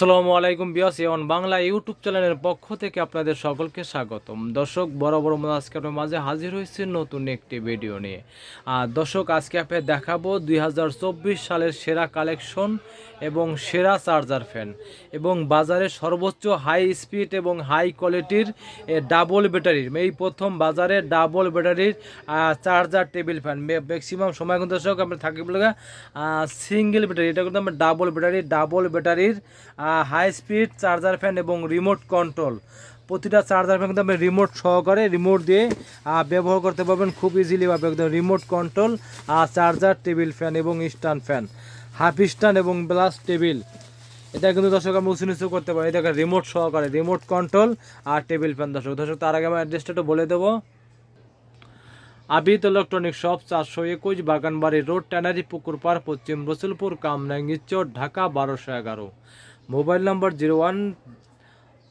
আসসালামু আলাইকুম বিয়াস A1 Bangla YouTube চ্যানেলের পক্ষ থেকে আপনাদের সকলকে স্বাগতম। দর্শক, বড় বড় আজকে আপনার মাঝে হাজির হয়েছে নতুন একটি ভিডিও নিয়ে। আর দর্শক, আজকে আপনাকে দেখাবো দুই হাজার চব্বিশ সালের সেরা কালেকশন এবং সেরা চার্জার ফ্যান। এবং বাজারে সর্বোচ্চ হাই স্পিড এবং হাই কোয়ালিটির ডাবল ব্যাটারির, এই প্রথম বাজারে ডাবল ব্যাটারির চার্জার টেবিল ফ্যান। ম্যাক্সিমাম সময় কিন্তু দর্শক আমরা থাকি বলে সিঙ্গেল ব্যাটারি, এটা কিন্তু আমরা ডাবল ব্যাটারি ডাবল ব্যাটারির হাই স্পিড চার্জার ফ্যান এবং রিমোট কন্ট্রোল প্রতিটা চার্জার ফ্যান কিন্তু আপনি রিমোট সহকারে রিমোট দিয়ে ব্যবহার করতে পারবেন খুব ইজিলি ভাবে একদম রিমোট কন্ট্রোল আর চার্জার টেবিল ফ্যান এবং স্ট্যান্ড ফ্যান হাফ স্ট্যান্ড এবং প্লাস টেবিল এটা কিন্তু দর্শক আমরা উঁচু নিচু করতে পারি। এটা রিমোট সহকারে রিমোট কন্ট্রোল আর টেবিল ফ্যান দর্শক। দর্শক, তার আগে আমার অ্যাড্রেসটা একটু বলে দেবো। আবিদ ইলেকট্রনিক শপ চারশো একুশ বাগানবাড়ি রোড ট্যানারি পুকুর পার, পশ্চিম রসুলপুর, কামরাঙ্গি চোর ঢাকা বারোশো এগারো। Mobile number zero one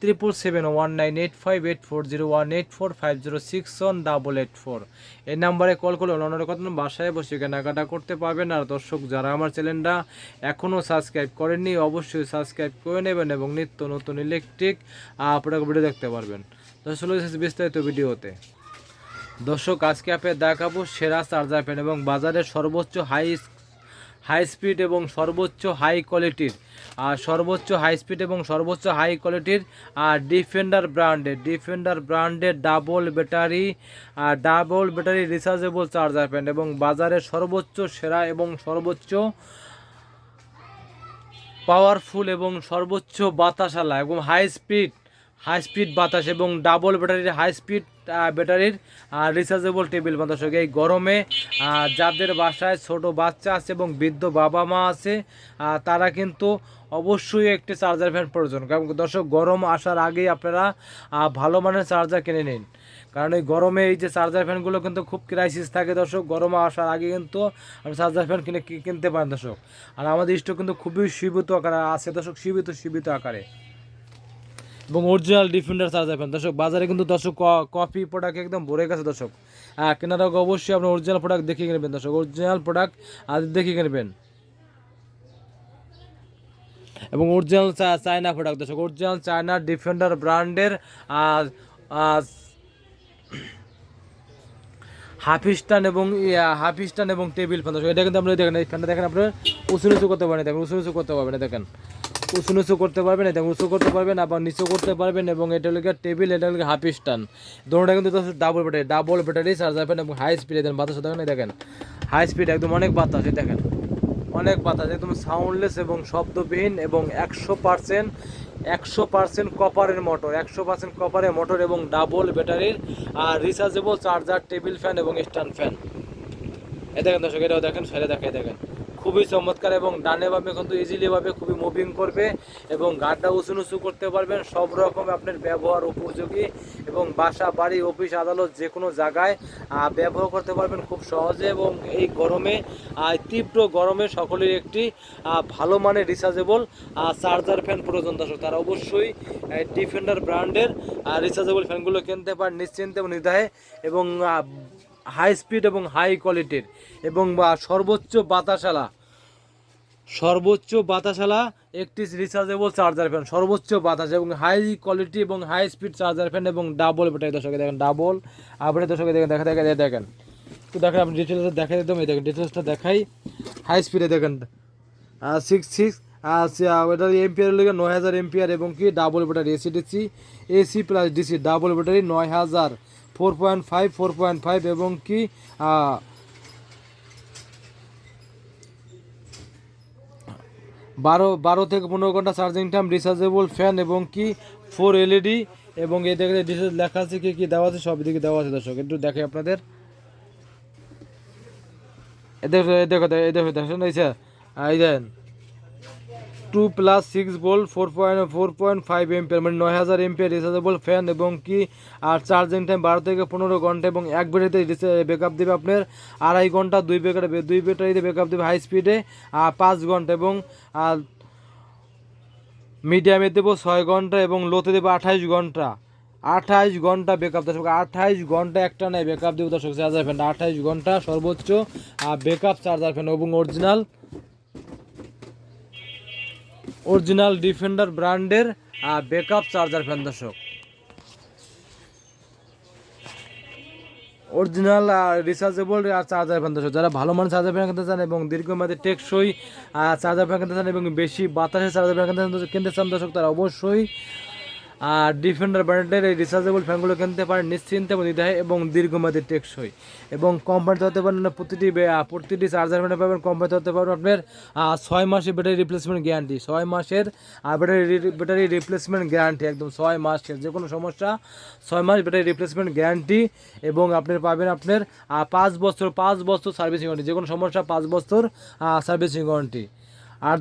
triple seven one nine eight five eight four zero one eight four five zero six one double eight four. এই নাম্বারে কল করলে অন্যান্য কথা বাসায় বসে কেনাকাটা করতে পারবেন। আর দর্শক, যারা আমার চ্যানেলটা এখনও সাবস্ক্রাইব করেননি, অবশ্যই সাবস্ক্রাইব করে নেবেন এবং নিত্য নতুন ইলেকট্রিক প্রোডাক্ট ভিডিও দেখতে পারবেন। দর্শক বিস্তারিত ভিডিওতে। দর্শক, আজকে আপনি দেখাবো সেরা চার্জার ফ্যান এবং বাজারের সর্বোচ্চ হাই হাই স্পিড এবং সর্বোচ্চ হাই কোয়ালিটির আর সর্বোচ্চ হাই স্পিড এবং সর্বোচ্চ হাই কোয়ালিটির আর ডিফেন্ডার ব্র্যান্ডের ডিফেন্ডার ব্র্যান্ডের ডাবল ব্যাটারি আর double battery rechargeable charger fan এবং বাজারের সর্বোচ্চ সেরা এবং সর্বোচ্চ পাওয়ারফুল এবং সর্বোচ্চ বাতাসালা এবং হাই স্পিড হাই স্পিড বাতাস এবং ডাবল ব্যাটারির হাই স্পিড ব্যাটারির রিচার্জেবল টেবিল বাতাস এই গরমে যাদের বাসায় ছোট বাচ্চা আছে এবং বৃদ্ধ বাবা মা আছে তারা কিন্তু অবশ্যই একটি চার্জার ফ্যান প্রয়োজন। কারণ দর্শক, গরম আসার আগেই আপনারা ভালো মানের চার্জার কিনে নিন। কারণ এই গরমে এই যে চার্জার ফ্যানগুলো কিন্তু খুব ক্রাইসিস থাকে দর্শক। গরমে আসার আগে কিন্তু আপনি চার্জার ফ্যান কিনে, কিনতে পারেন দর্শক। আর আমাদের স্টক কিন্তু খুবই সীমিত আকারে আছে দর্শক, সীমিত সীমিত আকারে। এবং অরিজিনাল ডিফেন্ডার চার্জার ফ্যান দর্শক, বাজারে কিন্তু দর্শক কপি প্রোডাক্ট একদম ভরে গেছে দর্শক। হ্যাঁ কেনার অবশ্যই আপনি অরিজিনাল প্রোডাক্ট দেখে কিনবেন দর্শক। অরিজিনাল প্রোডাক্ট আজ দেখে কিনবেন এবং অরিজিনাল চায়না প্রোডাক্ট দর্শক। অরিজিনাল চায়না ডিফেন্ডার ব্র্যান্ডের হাফিস্টান এবং হাফিস্টান এবং টেবিল ফ্যান এটা কিন্তু আপনি দেখেন, এই ফ্যানটা দেখেন আপনার উঁচু নিচু করতে পারেন, দেখেন উঁচু নিচু করতে পারবেন, দেখেন। উঁচু নিচু করতে পারবেন, এটা উঁচু করতে পারবেন, আবার নিচু করতে পারবেন এবং এটা হলো টেবিল, এটা হলো হাফ স্টান দোনোটা কিন্তু double battery double battery charger fan এবং হাই স্পিডে দেন। বাতাস দেখেন। দেখেন হাই স্পিড একদম অনেক বাতাস দেখেন। অনেক বাতাস, একদম সাউন্ডলেস এবং শব্দবিহীন এবং একশো পার্সেন্ট একশো পার্সেন্ট কপারের মোটর একশো পার্সেন্ট কপারের মোটর এবং ডাবল ব্যাটারির আর রিচার্জেবল চার্জার টেবিল ফ্যান এবং স্ট্যান্ড ফ্যান এ দেখেন দর্শক, এটাও দেখেন সাইডে দেখে দেখেন। খুবই চমৎকার এবং ডানে ভাবে কিন্তু ইজিলি ভাবে খুবই মুভিং করবে এবং গাড়টা উঁচু নিচু করতে পারবেন, সব রকম আপনার ব্যবহার উপযোগী এবং বাসা, বাড়ি, অফিস, আদালত যে কোনো জায়গায় ব্যবহার করতে পারবেন খুব সহজে এবং এই গরমে তীব্র গরমে সকলের একটি ভালো মানের রিচার্জেবল চার্জার ফ্যান প্রয়োজন দর্শক। তারা অবশ্যই ডিফেন্ডার ব্র্যান্ডের রিচার্জেবল ফ্যানগুলো কিনতে পারেন নিশ্চিন্তে এবং নির্দাহে এবং হাই স্পিড এবং হাই কোয়ালিটির এবং বা সর্বোচ্চ বাতাসালা সর্বোচ্চ বাতাসালা একটি রিচার্জেবল চার্জার ফ্যান সর্বোচ্চ বাতাস এবং হাই কোয়ালিটি এবং হাই স্পিড চার্জার ফ্যান এবং ডাবল ব্যাটারি দর্শকে দেখেন ডাবল আপনি দর্শকে দেখেন, দেখা দেখা দেখেন। তো দেখেন আপনি ডিটেলসটা দেখাই দিতাম এই দেখেন ডিটেলসটা দেখাই। হাই স্পিডে দেখেন। সিক্স সিক্স ওটা এমপিআর লেগে নয় হাজার এমপিআর এবং কি double battery AC DC AC plus DC double battery নয় হাজার। Four point five four point five এবং কি বারো বারো থেকে পনেরো ঘণ্টা চার্জিং টাইম রিচার্জেবল ফ্যান এবং কি ফোর এলইডি এবং এই দেখে ডিটেলস লেখা আছে কি কী দেওয়া আছে সব দিকে দেওয়া আছে দর্শক একটু দেখে আপনাদের। এ দেখো এ দেখো এ দেখো দেখেন এই যে, এই দেন। Two plus six volt four point four point five ampere মানে নয় হাজার এমপিয়ার রিচার্জেবল ফ্যান এবং কি, আর চার্জিং টাইম বারো থেকে পনেরো ঘণ্টা এবং এক ব্যাটারিতে ব্যাকআপ দেবে আপনার আড়াই ঘণ্টা, দুই ব্যাটারি দুই ব্যাটারিতে ব্যাকআপ দেবে হাই স্পিডে পাঁচ ঘণ্টা এবং মিডিয়ামে দেবো ছয় ঘণ্টা এবং লোতে দেবো আঠাইশ ঘণ্টা। আঠাইশ ঘণ্টা ব্যাকআপ দর্শক, আঠাইশ ঘণ্টা একটা নাই ব্যাকআপ দেবো দর্শক চার্জার ফ্যান আঠাইশ ঘণ্টা সর্বোচ্চ ব্যাকআপ চার্জার ফ্যান এবং অরিজিনাল অরিজিনাল ডিফেন্ডার ব্র্যান্ডের ব্যাকআপ চার্জার ফ্যান দর্শক। অরিজিনাল রিচার্জেবল চার্জার ফ্যান দর্শক। যারা ভালো মানের চার্জার ফ্যান কিনতে চান এবং দীর্ঘমেয়াদী টেকসই চার্জার ফ্যান কিনতে চান এবং বেশি বাতাসের চার্জার ফ্যান কিনতে চান, দর্শক, তারা অবশ্যই আর ডিফেন্ডার ব্র্যান্ডের এই রিচার্জেবল ফ্যানগুলো কিনতে পারেন নিশ্চিন্তে এবং নির্দ্বিধায় এবং দীর্ঘমেয়াদী টেকসই। এবং কোম্পানিতে হতে পারেন প্রতিটি প্রতিটি চার্জার ফ্যানে পাবেন কোম্পানিতে হতে পারেন আপনার ছয় মাসের ব্যাটারি রিপ্লেসমেন্ট গ্যারান্টি ছয় মাসের আর ব্যাটারি ব্যাটারি রিপ্লেসমেন্ট গ্যারান্টি একদম ছয় মাসের যে কোনো সমস্যা, ছয় মাস ব্যাটারি রিপ্লেসমেন্ট গ্যারান্টি এবং আপনার পাবেন আপনার পাঁচ বছর পাঁচ বছর সার্ভিসিং ওয়ারেন্টি যে কোনো সমস্যা, পাঁচ বছর সার্ভিসিং ওয়ারেন্টি আর